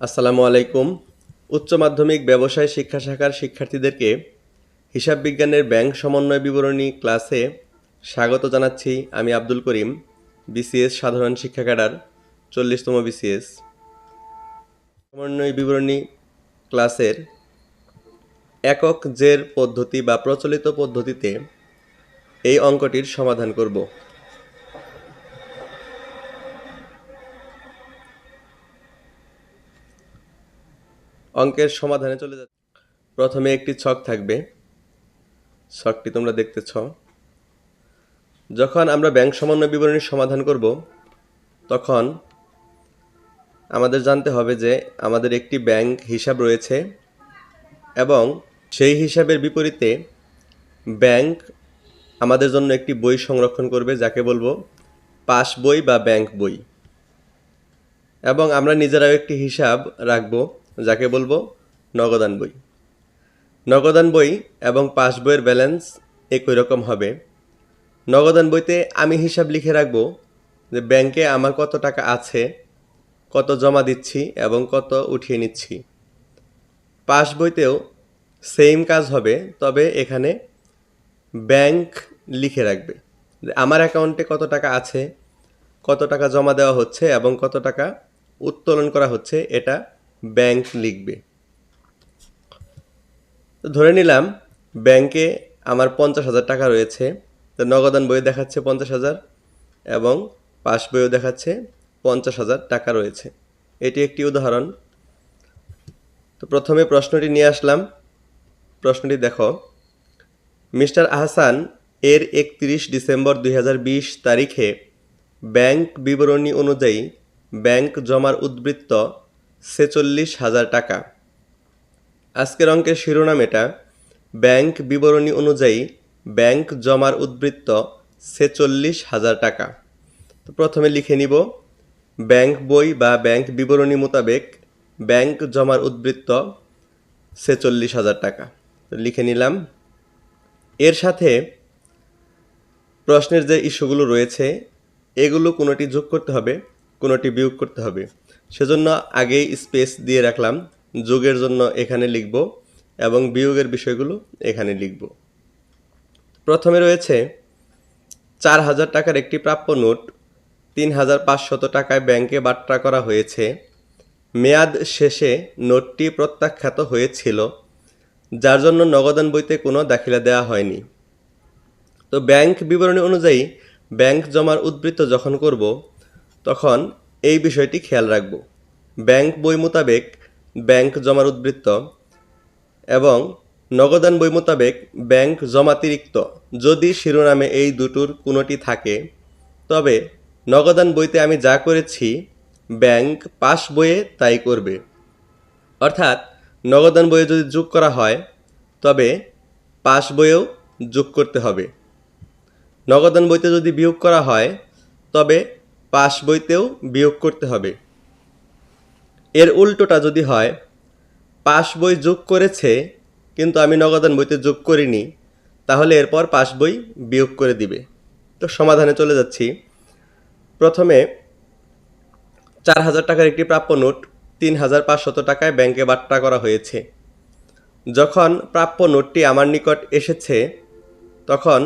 আসসালামু আলাইকুম। উচ্চ মাধ্যমিক ব্যবসায় শিক্ষা শাখার শিক্ষার্থীদেরকে হিসাব বিজ্ঞানের ব্যাংক সমন্বয় বিবরণী ক্লাসে স্বাগত জানাচ্ছি আমি আব্দুল করিম, বিসিএস সাধারণ শিক্ষা ক্যাডার, চল্লিশতম বিসিএস। সমন্বয় বিবরণী ক্লাসের একক জের পদ্ধতি বা প্রচলিত পদ্ধতিতে এই অঙ্কটির সমাধান করব। অঙ্কের সমাধানে চলে যাচ্ছে। প্রথমে একটি ছক থাকবে। ছকটি তোমরা দেখতেছ। যখন আমরা ব্যাংক সমন্বয় বিবরণীর সমাধান করব, তখন আমাদের জানতে হবে যে আমাদের একটি ব্যাংক হিসাব রয়েছে এবং সেই হিসাবের বিপরীতে ব্যাংক আমাদের জন্য একটি বই সংরক্ষণ করবে, যাকে বলব পাস বই বা ব্যাংক বই। এবং আমরা নিজেরাও একটি হিসাব রাখব। যাকে বলব নগদান বই। নগদান বই এবং পাস বইয়ের ব্যালেন্স একই রকম হবে। নগদান বইতে আমি হিসাব লিখে রাখব যে ব্যাংকে আমার কত টাকা আছে, কত জমা দিচ্ছি এবং কত উঠিয়ে নিচ্ছি। পাস বইতেও সেম কাজ হবে, তবে এখানে ব্যাংক লিখে রাখবে আমার অ্যাকাউন্টে কত টাকা আছে, কত টাকা জমা দেওয়া হচ্ছে এবং কত টাকা উত্তোলন করা হচ্ছে, এটা ব্যাংক লিখবে। তো ধরে নিলাম ব্যাংকে আমার পঞ্চাশ হাজার টাকা রয়েছে। তো নগদান বই দেখাচ্ছে পঞ্চাশ হাজার এবং পাস বইও দেখাচ্ছে পঞ্চাশ হাজার টাকা রয়েছে। এটি একটি উদাহরণ। তো প্রথমে প্রশ্নটি নিয়ে আসলাম। প্রশ্নটি দেখো, মিস্টার আহসান এর একত্রিশ ডিসেম্বর দুই হাজার বিশ তারিখে ব্যাংক বিবরণী অনুযায়ী ব্যাংক জমার উদ্বৃত্ত ছেচল্লিশ হাজার টাকা। আজকের অঙ্কের শিরোনাম এটা। ব্যাংক বিবরণী অনুযায়ী ব্যাংক জমার উদ্বৃত্ত ছেচল্লিশ হাজার টাকা। তো প্রথমে লিখে নিব। ব্যাংক বই বা ব্যাংক বিবরণী মোতাবেক ব্যাংক জমার উদ্বৃত্ত ছেচল্লিশ হাজার টাকা। তো লিখে নিলাম। এর সাথে প্রশ্নের যে ইস্যুগুলো রয়েছে, এগুলো কোনোটি যোগ করতে হবে। কোনোটি বিয়োগ করতে হবে। সেজন্য আগেই স্পেস দিয়ে রাখলাম, যোগের জন্য এখানে লিখব এবং বিয়োগের বিষয়গুলো এখানে লিখব। প্রথমে রয়েছে, চার হাজার টাকার একটি প্রাপ্য নোট, তিন হাজার পাঁচশত টাকায় ব্যাংকে বাট্টা করা হয়েছে। মেয়াদ শেষে নোটটি প্রত্যাখ্যাত হয়েছিল, যার জন্য নগদান বইতে কোনো দাখিলা দেওয়া হয়নি। তো ব্যাংক বিবরণী অনুযায়ী ব্যাংক জমার উদ্বৃত্ত যখন করব তখন এই বিষয়টি খেয়াল রাখব। ব্যাংক বই মোতাবেক ব্যাংক জমার উদ্বৃত্ত এবং নগদান বই মোতাবেক ব্যাংক জমাতিরিক্ত। যদি শিরোনামে এই দুটোর কোনোটি থাকে, তবে নগদান বইতে আমি যা করেছি, ব্যাংক পাস বইয়ে তাই করবে। অর্থাৎ নগদান বইয়ে যদি যোগ করা হয়, তবে পাস বইয়েও যোগ করতে হবে। নগদান বইতে যদি বিয়োগ করা হয়, তবে পাস বইতেও বিয়োগ করতে হবে। এর উল্টোটা যদি হয়, পাশ বই যোগ করেছে, কিন্তু আমি নগদান বইতে যোগ করিনি, তাহলে এরপর পাশ বই বিয়োগ করে দিবে। তো সমাধানে চলে যাচ্ছি। প্রথমে চার হাজার টাকার একটি প্রাপ্য নোট তিন হাজার পাঁচশত টাকায় ব্যাংকে বাট্টা করা হয়েছে। যখন প্রাপ্য নোটটি আমার নিকট এসেছে, তখন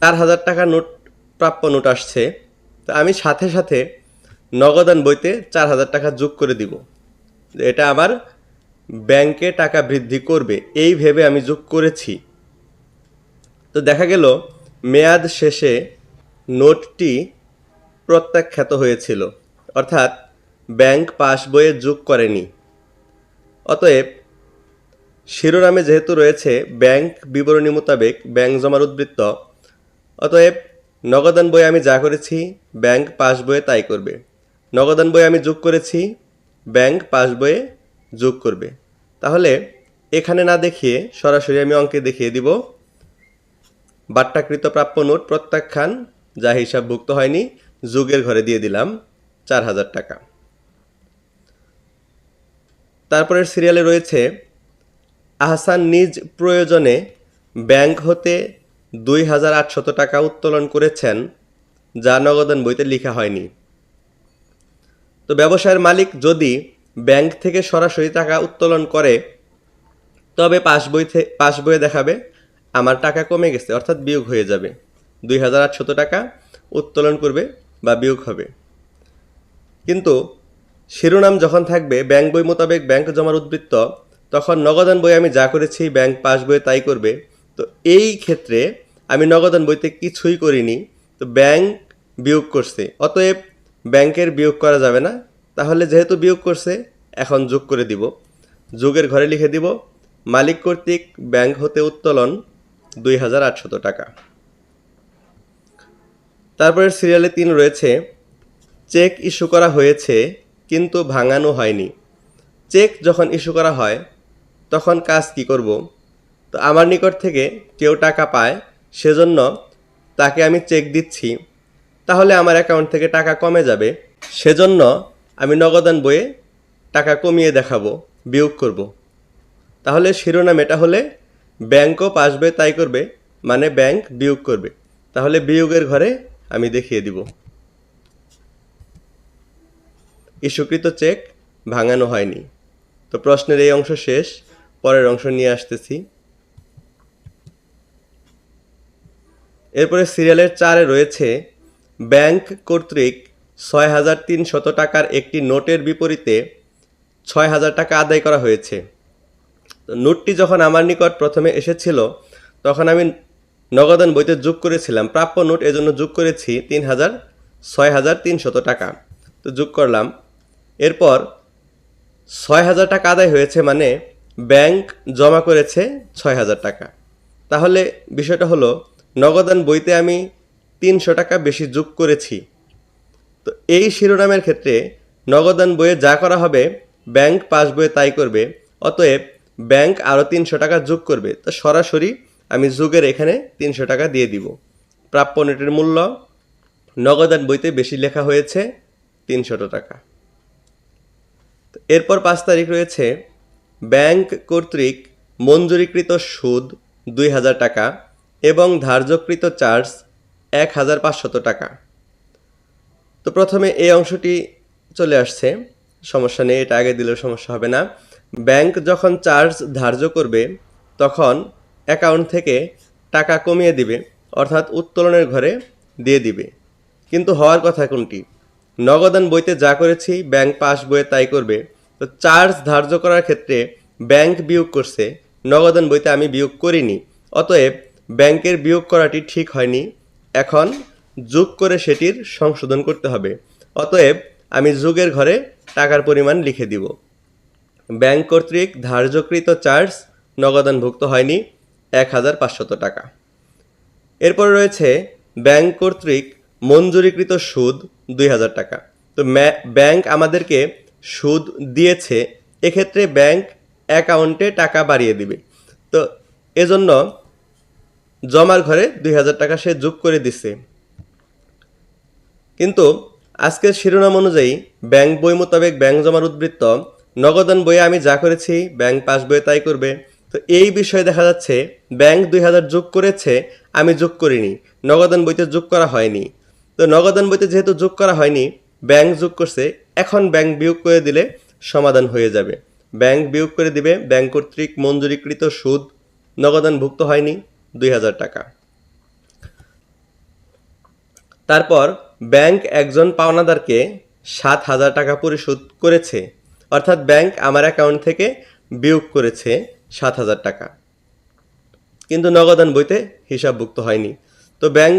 চার হাজার টাকা নোট, প্রাপ্য নোট আসছে। তো আমি সাথে সাথে নগদান বইতে চার হাজার টাকা যোগ করে দিব। এটা আমার ব্যাংকে টাকা বৃদ্ধি করবে, এই ভেবে আমি যোগ করেছি। তো দেখা গেল, মেয়াদ শেষে নোটটি প্রত্যাখ্যাত হয়েছিল, অর্থাৎ ব্যাংক পাস বইয়ে যোগ করেনি। অতএব, শিরোনামে যেহেতু রয়েছে ব্যাংক বিবরণী মোতাবেক ব্যাংক জমার উদ্বৃত্ত, অতএব নগদান বই আমি যা করেছি, ব্যাংক পাস বইয়ে তাই করবে। নগদান বই আমি যোগ করেছি, ব্যাংক পাস বইয়ে যোগ করবে। তাহলে এখানে না দেখিয়ে সরাসরি আমি অঙ্কে দেখিয়ে দিব। বাট্টাকৃত প্রাপ্য নোট প্রত্যাখ্যান, যা হিসাবভুক্ত হয়নি, যুগের ঘরে দিয়ে দিলাম, চার হাজার টাকা। তারপরের সিরিয়ালে রয়েছে, আহসান নিজ প্রয়োজনে ব্যাংক হতে দুই হাজার আটশত টাকা উত্তোলন করেছেন, যা নগদান বইতে লেখা হয়নি। তো ব্যবসায়ের মালিক যদি ব্যাংক থেকে সরাসরি টাকা উত্তোলন করে, তবে পাস বই থে- পাস দেখাবে, আমার টাকা কমে গেছে, অর্থাৎ বিয়োগ হয়ে যাবে। দুই হাজার আটশত টাকা উত্তোলন করবে বা বিয়োগ হবে। কিন্তু শিরোনাম যখন থাকবে, ব্যাংক বই মোতাবেক ব্যাংক জমার উদ্বৃত্ত, তখন নগদান বই আমি যা করেছি, ব্যাংক পাস বইয়ে তাই করবে তো এই ক্ষেত্রে আমি নগদান বইতে কিছুই করিনি, তো ব্যাংক বিয়োগ করছে। অতএব ব্যাংকের বিয়োগ করা যাবে না। তাহলে যেহেতু বিয়োগ করছে, এখন যোগ করে দিব। যোগের ঘরে লিখে দিব, মালিক কর্তৃক ব্যাংক হতে উত্তোলন দুই হাজার আটশত টাকা। তারপরে সিরিয়ালে তিন রয়েছে, চেক ইস্যু করা হয়েছে, কিন্তু ভাঙানো হয়নি। চেক যখন ইস্যু করা হয়, তখন কাজ কি করব? তো আমার নিকট থেকে কেউ টাকা পায়, সেজন্য তাকে আমি চেক দিচ্ছি। তাহলে আমার অ্যাকাউন্ট থেকে টাকা কমে যাবে, সেজন্য আমি নগদান বইয়ে টাকা কমিয়ে দেখাবো, বিয়োগ করব। তাহলে শিরোনাম এটা হলে ব্যাংকও পাসবে, তাই করবে মানে ব্যাংক বিয়োগ করবে। তাহলে বিয়োগের ঘরে আমি দেখিয়ে দিব। ইস্যুকৃত চেক ভাঙানো হয়নি। তো প্রশ্নের এই অংশ শেষ, পরের অংশ নিয়ে আসতেছি। এরপরে সিরিয়ালের চারে রয়েছে ব্যাংক কর্তৃক ছয় হাজার তিনশত টাকার একটি নোটের বিপরীতে ছয় হাজার টাকা আদায় করা হয়েছে। নোটটি যখন আমার নিকট প্রথমে এসেছিল, তখন আমি নগদান বইতে যোগ করেছিলাম। প্রাপ্য নোট এজন্য যোগ করেছি তিন হাজার, ছয় হাজার তিনশত টাকা। তো যোগ করলাম। এরপর ছয় হাজার টাকা আদায় হয়েছে মানে ব্যাংক জমা করেছে ছয় হাজার টাকা। তাহলে বিষয়টা হলো নগদান বইতে আমি তিনশো টাকা বেশি যোগ করেছি। তো এই শিরোনামের ক্ষেত্রে নগদান বইয়ে যা করা হবে, ব্যাংক পাস বইয়ে তাই করবে। অতএব ব্যাংক আরও তিনশো টাকা যোগ করবে। তো সরাসরি আমি যোগের এখানে তিনশো টাকা দিয়ে দিব। প্রাপ্য নেটের মূল্য নগদান বইতে বেশি লেখা হয়েছে তিনশত টাকা। এরপর পাঁচ তারিখ রয়েছে। ব্যাংক কর্তৃক মঞ্জুরিকৃত সুদ দুই হাজার টাকা। এবং ধার্যকৃত চার্জ এক হাজার পাঁচশত টাকা। তো প্রথমে এই অংশটি চলে আসছে। সমস্যা নেই, এটা আগে দিলেও সমস্যা হবে না। ব্যাংক যখন চার্জ ধার্য করবে, তখন অ্যাকাউন্ট থেকে টাকা কমিয়ে দিবে, অর্থাৎ উত্তোলনের ঘরে দিয়ে দিবে। কিন্তু হওয়ার কথা কোনটি? নগদান বইতে যা করেছি, ব্যাংক পাস বইয়ে তাই করবে। তো চার্জ ধার্য করার ক্ষেত্রে ব্যাংক বিয়োগ করছে নগদান বইতে আমি বিয়োগ করিনি। অতএব ব্যাংকের বিয়োগ করাটি ঠিক হয়নি। এখন যোগ করে সেটির সংশোধন করতে হবে। অতএব আমি যোগের ঘরে টাকার পরিমাণ লিখে দিব। ব্যাংক কর্তৃক ধার্যকৃত চার্জ নগদানভুক্ত হয়নি এক হাজার পাঁচশত টাকা। এরপর রয়েছে ব্যাংক কর্তৃক মঞ্জুরিকৃত সুদ দুই হাজার টাকা। তো ব্যাংক আমাদেরকে সুদ দিয়েছে, এক্ষেত্রে ব্যাংক অ্যাকাউন্টে টাকা বাড়িয়ে দিবে। তো এজন্য জমার ঘরে দুই হাজার টাকা সে যোগ করে দিচ্ছে কিন্তু আজকের শিরোনাম অনুযায়ী ব্যাংক বই মোতাবেক ব্যাংক জমার উদ্বৃত্ত, নগদান বইয়ে আমি যা করেছি, ব্যাংক পাস বইয়ে তাই করবে। তো এই বিষয়ে দেখা যাচ্ছে, ব্যাংক দুই হাজার যোগ করেছে, আমি যোগ করিনি। নগদান বইতে যোগ করা হয়নি। তো নগদান বইতে যেহেতু যোগ করা হয়নি, ব্যাংক যোগ করছে, এখন ব্যাংক বিয়োগ করে দিলে সমাধান হয়ে যাবে। ব্যাংক বিয়োগ করে দিবে, ব্যাংক কর্তৃক মঞ্জুরিকৃত সুদ নগদানভুক্ত হয়নি। দুই হাজার টাকা। তারপর ব্যাংক একজন পাওনাদারকে সাত হাজার টাকা পরিশোধ করেছে। অর্থাৎ ব্যাংক আমার অ্যাকাউন্ট থেকে বিয়োগ করেছে সাত হাজার টাকা। কিন্তু নগদান বইতে হিসাবভুক্ত হয়নি। তো ব্যাংক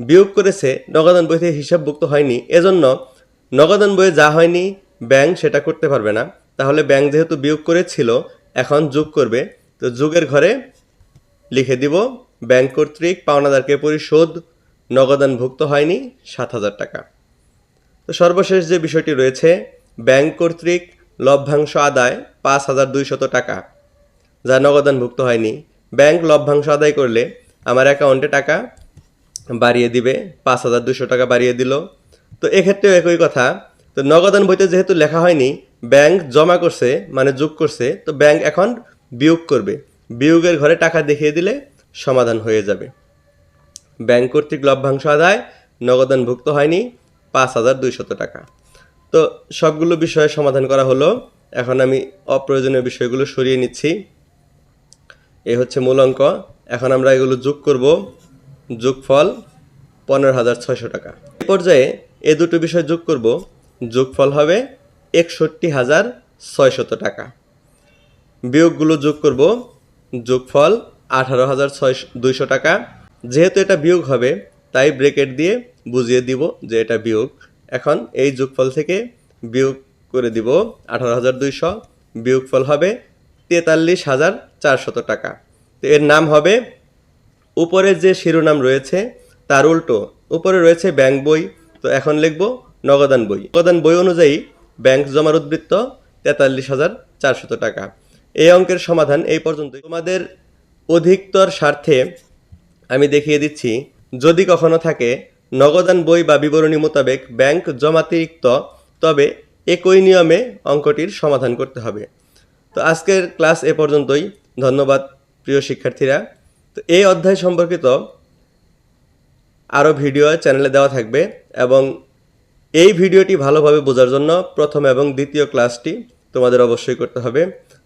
বিয়োগ করেছে নগদান বইতে হিসাবভুক্ত হয়নি। এজন্য নগদান বইয়ে যা হয়নি, ব্যাংক সেটা করতে পারবে না। তাহলে ব্যাংক যেহেতু বিয়োগ করেছিল, এখন যোগ করবে। তো যোগের ঘরে লিখে দিব, ব্যাংক কর্তৃক পাওনাদারকে পরিশোধ, নগদানভুক্ত হয়নি, সাত হাজার টাকা। তো সর্বশেষ যে বিষয়টি রয়েছে, ব্যাংক কর্তৃক লভ্যাংশ আদায় পাঁচ হাজার দুইশত টাকা। যা নগদানভুক্ত হয়নি, ব্যাংক লভ্যাংশ আদায় করলে আমার অ্যাকাউন্টে টাকা বাড়িয়ে দিবে, পাঁচ হাজার দুশো টাকা বাড়িয়ে দিল। তো এক্ষেত্রেও একই কথা, তো নগদান বইতে যেহেতু লেখা হয়নি, ব্যাংক জমা করছে মানে যোগ করছে, তো ব্যাংক এখন বিয়োগ করবে। বিয়োগের ঘরে টাকা দেখিয়ে দিলে সমাধান হয়ে যাবে। ব্যাংক কর্তৃক লভ্যাংশ আদায় নগদানভুক্ত হয়নি পাঁচ হাজার দুইশত টাকা। তো সবগুলো বিষয়ে সমাধান করা হলো। এখন আমি অপ্রয়োজনীয় বিষয়গুলো সরিয়ে নিচ্ছি। এ হচ্ছে মূল অঙ্ক। এখন আমরা এগুলো যোগ করব। যোগফল পনেরো হাজার ছয়শো টাকা। এই পর্যায়ে এ দুটো বিষয় যোগ করব। যোগফল হবে একষট্টি হাজার ছয়শত টাকা। বিয়োগগুলো যোগ করব। যোগফল আঠারো হাজার ছয়শো দুইশো টাকা। যেহেতু এটা বিয়োগ হবে, তাই ব্রেকেট দিয়ে বুঝিয়ে দিব যে এটা বিয়োগ। এখন এই যোগফল থেকে বিয়োগ করে দিব আঠারো হাজার দুইশো। বিয়োগফল হবে তেতাল্লিশ হাজার চারশত টাকা। তো এর নাম হবে, উপরে যে শিরোনাম রয়েছে, তার উল্টো। উপরে রয়েছে ব্যাংক বই। তো এখন লিখব নগদান বই। নগদান বই অনুযায়ী ব্যাংক জমার উদ্বৃত্ত তেতাল্লিশ হাজার চারশত টাকা। এই অঙ্কের সমাধান এই পর্যন্ত তোমাদের অধিকতর স্বার্থে আমি দেখিয়ে দিচ্ছি, যদি কখনো থাকে, নগদান বই বা বিবরণী মোতাবেক ব্যাংক জমাতিরিক্ত, তবে একই নিয়মে অঙ্কটির সমাধান করতে হবে। তো আজকের ক্লাস এ পর্যন্তই। ধন্যবাদ প্রিয় শিক্ষার্থীরা। তো এই অধ্যায় সম্পর্কিত আরও ভিডিও চ্যানেলে দেওয়া থাকবে এবং এই ভিডিওটি ভালোভাবে বোঝার জন্য প্রথম এবং দ্বিতীয় ক্লাসটি তোমাদের অবশ্যই করতে হবে।